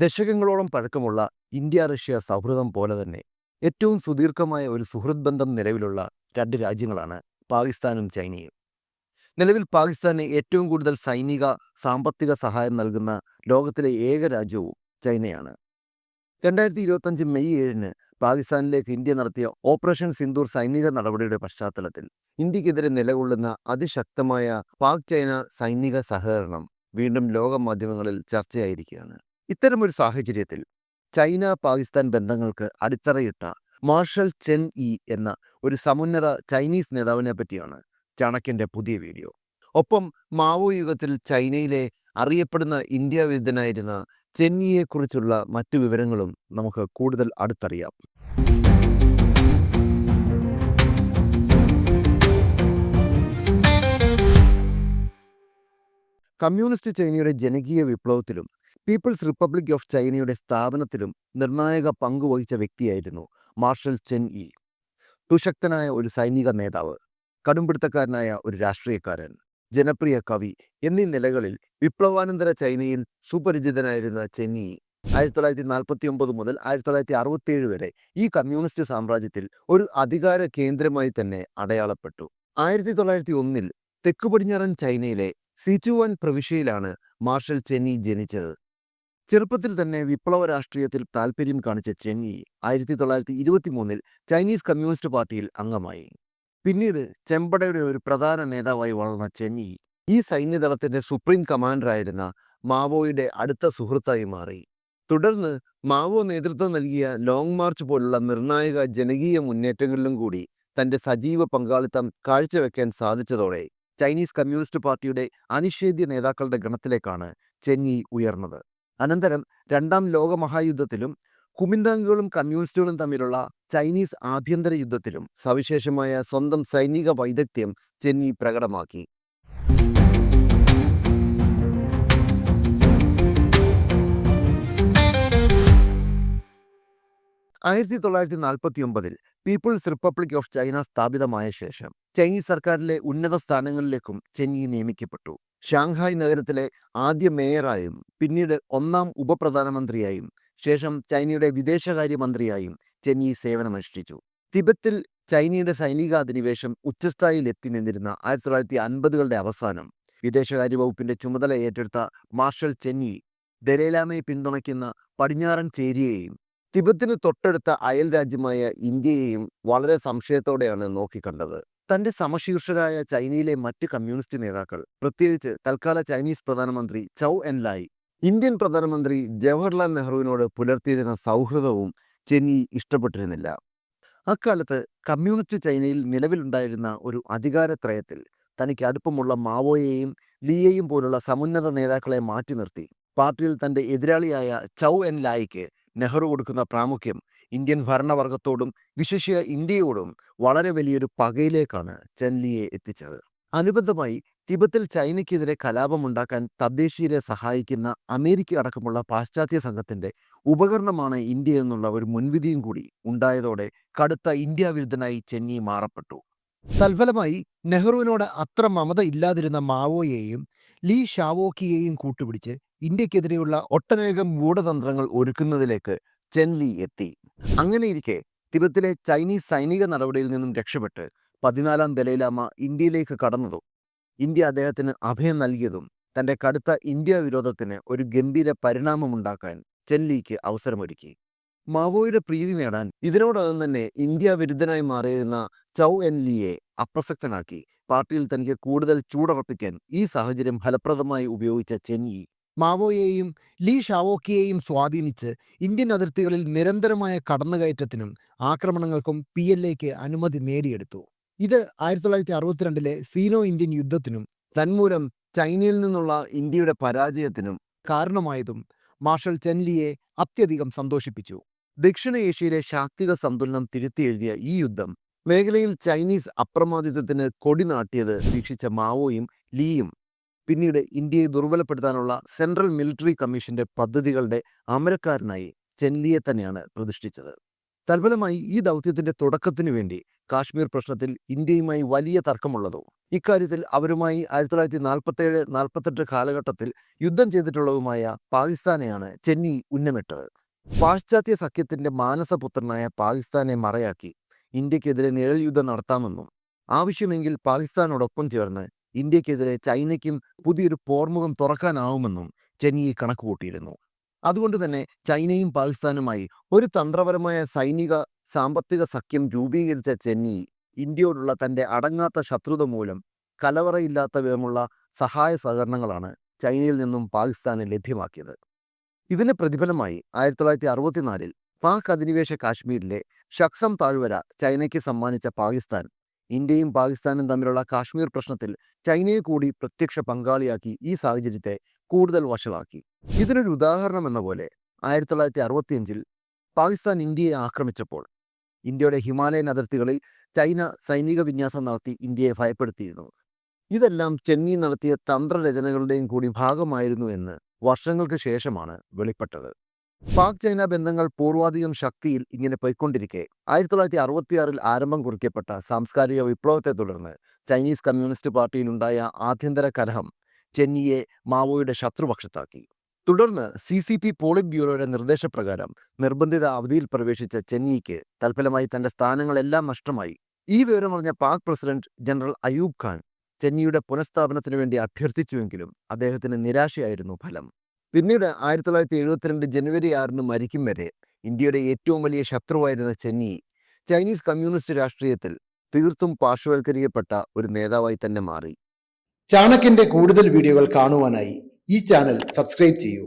ദശകങ്ങളോളം പഴക്കമുള്ള India Russia സൗഹൃദം പോലെ തന്നെ ഏറ്റവും സുദീർഘമായ ഒരു സുഹൃത് ബന്ധം നിലവിലുള്ള രണ്ട് രാജ്യങ്ങളാണ് പാകിസ്ഥാനും ചൈനയും. നിലവിൽ പാകിസ്ഥാന് ഏറ്റവും കൂടുതൽ സൈനിക സാമ്പത്തിക സഹായം നൽകുന്ന ലോകത്തിലെ ഏക രാജ്യവും ചൈനയാണ്. രണ്ടായിരത്തി ഇരുപത്തഞ്ച് മെയ് ഏഴിന് പാകിസ്ഥാനിലേക്ക് ഇന്ത്യ നടത്തിയ ഓപ്പറേഷൻ സിന്ദൂർ സൈനിക നടപടിയുടെ പശ്ചാത്തലത്തിൽ ഇന്ത്യക്കെതിരെ നിലകൊള്ളുന്ന അതിശക്തമായ പാക് ചൈന സൈനിക സഹകരണം വീണ്ടും ലോക മാധ്യമങ്ങളിൽ ചർച്ചയായിരിക്കുകയാണ്. ഇത്തരമൊരു സാഹചര്യത്തിൽ ചൈന പാകിസ്ഥാൻ ബന്ധങ്ങൾക്ക് അടിത്തറയിട്ട മാർഷൽ ചെൻ ഇ എന്ന ഒരു സമുന്നത ചൈനീസ് നേതാവിനെ പറ്റിയാണ് ചാണക്യന്റെ പുതിയ വീഡിയോ. ഒപ്പം മാവോ യുഗത്തിൽ ചൈനയിലെ അറിയപ്പെടുന്ന ഇന്ത്യ വിരുദ്ധനായിരുന്ന ചെന്നിയെക്കുറിച്ചുള്ള മറ്റു വിവരങ്ങളും നമുക്ക് കൂടുതൽ അടുത്തറിയാം. കമ്മ്യൂണിസ്റ്റ് ചൈനയുടെ ജനകീയ വിപ്ലവത്തിലും പീപ്പിൾസ് റിപ്പബ്ലിക് ഓഫ് ചൈനയുടെ സ്ഥാപനത്തിലും നിർണായക പങ്കുവഹിച്ച വ്യക്തിയായിരുന്നു മാർഷൽ ചെൻ ഇ സുശക്തനായ ഒരു സൈനിക നേതാവ് കടുംപിടുത്തക്കാരനായ ഒരു രാഷ്ട്രീയക്കാരൻ ജനപ്രിയ കവി എന്നീ നിലകളിൽ വിപ്ലവാനന്തര ചൈനയിൽ സുപരിചിതനായിരുന്ന ചെന്നി ആയിരത്തി തൊള്ളായിരത്തി നാൽപ്പത്തി ഒമ്പത് മുതൽ ആയിരത്തി തൊള്ളായിരത്തി അറുപത്തിയേഴ് വരെ ഈ കമ്മ്യൂണിസ്റ്റ് സാമ്രാജ്യത്തിൽ ഒരു അധികാര കേന്ദ്രമായി തന്നെ അടയാളപ്പെട്ടു. ആയിരത്തി തൊള്ളായിരത്തി ഒന്നിൽ തെക്കു പടിഞ്ഞാറൻ ചൈനയിലെ സിച്ചുവാൻ പ്രവിശ്യയിലാണ് മാർഷൽ ചെന്നി ജനിച്ചത്. ചെറുപ്പത്തിൽ തന്നെ വിപ്ലവ രാഷ്ട്രീയത്തിൽ താൽപ്പര്യം കാണിച്ച ചെന്നി ആയിരത്തി തൊള്ളായിരത്തി ഇരുപത്തി മൂന്നിൽ ചൈനീസ് കമ്മ്യൂണിസ്റ്റ് പാർട്ടിയിൽ അംഗമായി. പിന്നീട് ചെമ്പടയുടെ ഒരു പ്രധാന നേതാവായി വളർന്ന ചെങ് ഈ സൈന്യദളത്തിന്റെ സുപ്രീം കമാൻഡറായിരുന്ന മാവോയുടെ അടുത്ത സുഹൃത്തായി മാറി. തുടർന്ന് മാവോ നേതൃത്വം നൽകിയ ലോങ് മാർച്ച് പോലുള്ള നിർണായക ജനകീയ മുന്നേറ്റങ്ങളിലും കൂടി തന്റെ സജീവ പങ്കാളിത്തം കാഴ്ചവെക്കാൻ സാധിച്ചതോടെ ചൈനീസ് കമ്മ്യൂണിസ്റ്റ് പാർട്ടിയുടെ അനിഷേധ്യ നേതാക്കളുടെ ഗണത്തിലേക്കാണ് ചെന്നി ഉയർന്നത്. അനന്തരം രണ്ടാം ലോകമഹായുദ്ധത്തിലും കുമിന്തങ്ങുകളും കമ്മ്യൂണിസ്റ്റുകളും തമ്മിലുള്ള ചൈനീസ് ആഭ്യന്തര യുദ്ധത്തിലും സവിശേഷമായ സ്വന്തം സൈനിക വൈദഗ്ധ്യം ചെന്നി പ്രകടമാക്കി. ആയിരത്തി തൊള്ളായിരത്തി നാൽപ്പത്തി ഒമ്പതിൽ പീപ്പിൾസ് റിപ്പബ്ലിക് ഓഫ് ചൈന സ്ഥാപിതമായ ശേഷം ചൈനീസ് സർക്കാരിലെ ഉന്നത സ്ഥാനങ്ങളിലേക്കും ചെന്നി നിയമിക്കപ്പെട്ടു. ഷാങ്ഹായ് നഗരത്തിലെ ആദ്യ മേയറായും പിന്നീട് ഒന്നാം ഉപപ്രധാനമന്ത്രിയായും ശേഷം ചൈനയുടെ വിദേശകാര്യമന്ത്രിയായും ചെന്നി സേവനമനുഷ്ഠിച്ചു. തിബത്തിൽ ചൈനയുടെ സൈനിക അധിനിവേശം ഉച്ചസ്ഥായിയിൽ എത്തി നിന്നിരുന്ന ആയിരത്തി തൊള്ളായിരത്തി അൻപതുകളുടെ അവസാനം വിദേശകാര്യ വകുപ്പിന്റെ ചുമതല ഏറ്റെടുത്ത മാർഷൽ ചെന്നി ദലൈലാമയെ പിന്തുണയ്ക്കുന്ന പടിഞ്ഞാറൻ ചേരിയെയും തിബത്തിന് തൊട്ടടുത്ത അയൽ രാജ്യമായ ഇന്ത്യയെയും വളരെ സംശയത്തോടെയാണ് നോക്കിക്കണ്ടത്. തന്റെ സമശീർഷരായ ചൈനയിലെ മറ്റ് കമ്മ്യൂണിസ്റ്റ് നേതാക്കൾ പ്രത്യേകിച്ച് തൽക്കാല ചൈനീസ് പ്രധാനമന്ത്രി ചൗ എൻ ലായ് ഇന്ത്യൻ പ്രധാനമന്ത്രി ജവഹർലാൽ നെഹ്റുവിനോട് പുലർത്തിയിരുന്ന സൗഹൃദവും ചെന്നി ഇഷ്ടപ്പെട്ടിരുന്നില്ല. അക്കാലത്ത് കമ്മ്യൂണിസ്റ്റ് ചൈനയിൽ നിലവിലുണ്ടായിരുന്ന ഒരു അധികാരത്രയത്തിൽ തനിക്ക് അടുപ്പമുള്ള മാവോയെയും ലിയെയും പോലുള്ള സമുന്നത നേതാക്കളെ മാറ്റി നിർത്തി. പാർട്ടിയിൽ തന്റെ എതിരാളിയായ ചൗ എൻ ലായിക്ക് നെഹ്റു കൊടുക്കുന്ന പ്രാമുഖ്യം ഇന്ത്യൻ ഭരണവർഗത്തോടും വിശേഷ ഇന്ത്യയോടും വളരെ വലിയൊരു പകയിലേക്കാണ് ചെൻലിയെ എത്തിച്ചത്. അനുബന്ധമായി തിബത്തിൽ ചൈനയ്ക്കെതിരെ കലാപമുണ്ടാക്കാൻ തദ്ദേശീയരെ സഹായിക്കുന്ന അമേരിക്ക അടക്കമുള്ള പാശ്ചാത്യ സംഘത്തിന്റെ ഉപകരണമാണ് ഇന്ത്യ എന്നുള്ള ഒരു മുൻവിധിയും കൂടി ഉണ്ടായതോടെ കടുത്ത ഇന്ത്യ വിരുദ്ധനായി ചെന്നി മാറപ്പെട്ടു. തൽഫലമായി നെഹ്റുവിനോട് അത്ര മമത ഇല്ലാതിരുന്ന മാവോയെയും ലീ ഷാവോക്കിയെയും കൂട്ടുപിടിച്ച് ഇന്ത്യക്കെതിരെയുള്ള ഒട്ടനേകം ഗൂഢതന്ത്രങ്ങൾ ഒരുക്കുന്നതിലേക്ക് ചെൻലി എത്തി. അങ്ങനെയിരിക്കെ തിബത്തിലെ ചൈനീസ് സൈനിക നടപടിയിൽ നിന്നും രക്ഷപ്പെട്ട് പതിനാലാം ദലൈലാമ ഇന്ത്യയിലേക്ക് കടന്നതും ഇന്ത്യ അദ്ദേഹത്തിന് അഭയം നൽകിയതും തന്റെ കടുത്ത ഇന്ത്യ വിരോധത്തിന് ഒരു ഗംഭീര പരിണാമമുണ്ടാക്കാൻ ചെൻലിക്ക് അവസരമൊരുക്കി. മാവോയുടെ പ്രീതി നേടാൻ ഇതിനോടകം തന്നെ ഇന്ത്യ വിരുദ്ധനായി മാറിയിരുന്ന ചൗ എൻ ലിയെ അപ്രസക്തനാക്കി. പാർട്ടിയിൽ തനിക്ക് കൂടുതൽ ചൂടുറപ്പിക്കാൻ ഈ സാഹചര്യം ഫലപ്രദമായി ഉപയോഗിച്ച ചെന്നി മാവോയെയും ലീ ഷാവോക്കിയെയും സ്വാധീനിച്ച് ഇന്ത്യൻ അതിർത്തികളിൽ നിരന്തരമായ കടന്നുകയറ്റത്തിനും ആക്രമണങ്ങൾക്കും പി എൽ അനുമതി നേടിയെടുത്തു. ഇത് ആയിരത്തി തൊള്ളായിരത്തി അറുപത്തിരണ്ടിലെ സീനോ ഇന്ത്യൻ യുദ്ധത്തിനും തന്മൂലം ചൈനയിൽ നിന്നുള്ള ഇന്ത്യയുടെ പരാജയത്തിനും കാരണമായതും മാർഷൽ ചെൻലിയെ അത്യധികം സന്തോഷിപ്പിച്ചു. ദക്ഷിണ ഏഷ്യയിലെ ശാക്തിക സന്തുലനം തിരുത്തിയെഴുതിയ ഈ യുദ്ധം മേഖലയിൽ ചൈനീസ് അപ്രമാദിത്വത്തിന് കൊടി നാട്ടിയത് വീക്ഷിച്ച മാവോയും ലീയും പിന്നീട് ഇന്ത്യയെ ദുർബലപ്പെടുത്താനുള്ള സെൻട്രൽ മിലിറ്ററി കമ്മീഷന്റെ പദ്ധതികളുടെ അമരക്കാരനായി ചെൻലിയെ തന്നെയാണ് പ്രതിഷ്ഠിച്ചത്. തൽഫലമായി ഈ ദൗത്യത്തിന്റെ തുടക്കത്തിനു വേണ്ടി കാശ്മീർ പ്രശ്നത്തിൽ ഇന്ത്യയുമായി വലിയ തർക്കമുള്ളതോ ഇക്കാര്യത്തിൽ അവരുമായി ആയിരത്തി തൊള്ളായിരത്തി നാൽപ്പത്തേഴ് നാൽപ്പത്തെട്ട് കാലഘട്ടത്തിൽ യുദ്ധം ചെയ്തിട്ടുള്ളതുമായ പാകിസ്ഥാനെയാണ് ചെന്നി ഉന്നമിട്ടത്. പാശ്ചാത്യ സഖ്യത്തിന്റെ മാനസപുത്രനായ പാകിസ്ഥാനെ മറയാക്കി ഇന്ത്യക്കെതിരെ നിഴൽ യുദ്ധം നടത്താമെന്നും ആവശ്യമെങ്കിൽ പാകിസ്ഥാനോടൊപ്പം ചേർന്ന് ഇന്ത്യക്കെതിരെ ചൈനയ്ക്കും പുതിയൊരു പോർമുഖം തുറക്കാനാവുമെന്നും ചെന്നിയെ കണക്ക് കൂട്ടിയിരുന്നു. അതുകൊണ്ട് തന്നെ ചൈനയും പാകിസ്ഥാനുമായി ഒരു തന്ത്രപരമായ സൈനിക സാമ്പത്തിക സഖ്യം രൂപീകരിച്ച ചെന്നി ഇന്ത്യയോടുള്ള തന്റെ അടങ്ങാത്ത ശത്രുത മൂലം കലവറയില്ലാത്ത വിധമുള്ള സഹായ സഹകരണങ്ങളാണ് ചൈനയിൽ നിന്നും പാകിസ്ഥാന് ലഭ്യമാക്കിയത്. ഇതിന് പ്രതിഫലമായി ആയിരത്തി തൊള്ളായിരത്തി അറുപത്തിനാലിൽ പാക് അധിനിവേശ കാശ്മീരിലെ ഷക്സം താഴ്വര ചൈനയ്ക്ക് സമ്മാനിച്ച പാകിസ്ഥാൻ ഇന്ത്യയും പാകിസ്ഥാനും തമ്മിലുള്ള കാശ്മീർ പ്രശ്നത്തിൽ ചൈനയെ കൂടി പ്രത്യക്ഷ പങ്കാളിയാക്കി ഈ സാഹചര്യത്തെ കൂടുതൽ വഷളാക്കി. ഇതിനൊരു ഉദാഹരണം എന്ന പോലെ ആയിരത്തി തൊള്ളായിരത്തി അറുപത്തിയഞ്ചിൽ പാകിസ്ഥാൻ ഇന്ത്യയെ ആക്രമിച്ചപ്പോൾ ഇന്ത്യയുടെ ഹിമാലയൻ അതിർത്തികളിൽ ചൈന സൈനിക വിന്യാസം നടത്തി ഇന്ത്യയെ ഭയപ്പെടുത്തിയിരുന്നു. ഇതെല്ലാം ചെന്നി നടത്തിയ തന്ത്രരചനകളുടെയും കൂടി ഭാഗമായിരുന്നു എന്ന് വർഷങ്ങൾക്ക് ശേഷമാണ് വെളിപ്പെട്ടത്. പാക് ചൈന ബന്ധങ്ങൾ പൂർവാധികം ശക്തിയിൽ ഇങ്ങനെ പോയിക്കൊണ്ടിരിക്കെ. ആയിരത്തി തൊള്ളായിരത്തി അറുപത്തിയാറിൽ ആരംഭം കുറിക്കപ്പെട്ട സാംസ്കാരിക വിപ്ലവത്തെ തുടർന്ന് ചൈനീസ് കമ്മ്യൂണിസ്റ്റ് പാർട്ടിയിലുണ്ടായ ആഭ്യന്തര കലഹം ചെന്നിയെ മാവോയുടെ ശത്രുപക്ഷത്താക്കി. തുടർന്ന് സി സി പി പോളിറ്റ് ബ്യൂറോയുടെ നിർദ്ദേശപ്രകാരം നിർബന്ധിത അവധിയിൽ പ്രവേശിച്ച ചെന്നിക്ക് തൽഫലമായി തന്റെ സ്ഥാനങ്ങളെല്ലാം നഷ്ടമായി. ഈ വിവരമറിഞ്ഞ പാക് പ്രസിഡന്റ് ജനറൽ അയൂബ് ഖാൻ ചെന്നിയുടെ പുനഃസ്ഥാപനത്തിനു വേണ്ടി അഭ്യർത്ഥിച്ചുവെങ്കിലും അദ്ദേഹത്തിന് നിരാശയായിരുന്നു ഫലം. പിന്നീട് ആയിരത്തി തൊള്ളായിരത്തി എഴുപത്തിരണ്ട് ജനുവരി ആറിന് മരിക്കും വരെ ഇന്ത്യയുടെ ഏറ്റവും വലിയ ശത്രുവായിരുന്ന ചെന്നി ചൈനീസ് കമ്മ്യൂണിസ്റ്റ് രാഷ്ട്രീയത്തിൽ തീർത്തും പാർശ്വവൽക്കരിക്കപ്പെട്ട ഒരു നേതാവായി തന്നെ മാറി. ചാണക്യന്റെ കൂടുതൽ വീഡിയോകൾ കാണുവാനായി ഈ ചാനൽ സബ്സ്ക്രൈബ് ചെയ്യൂ.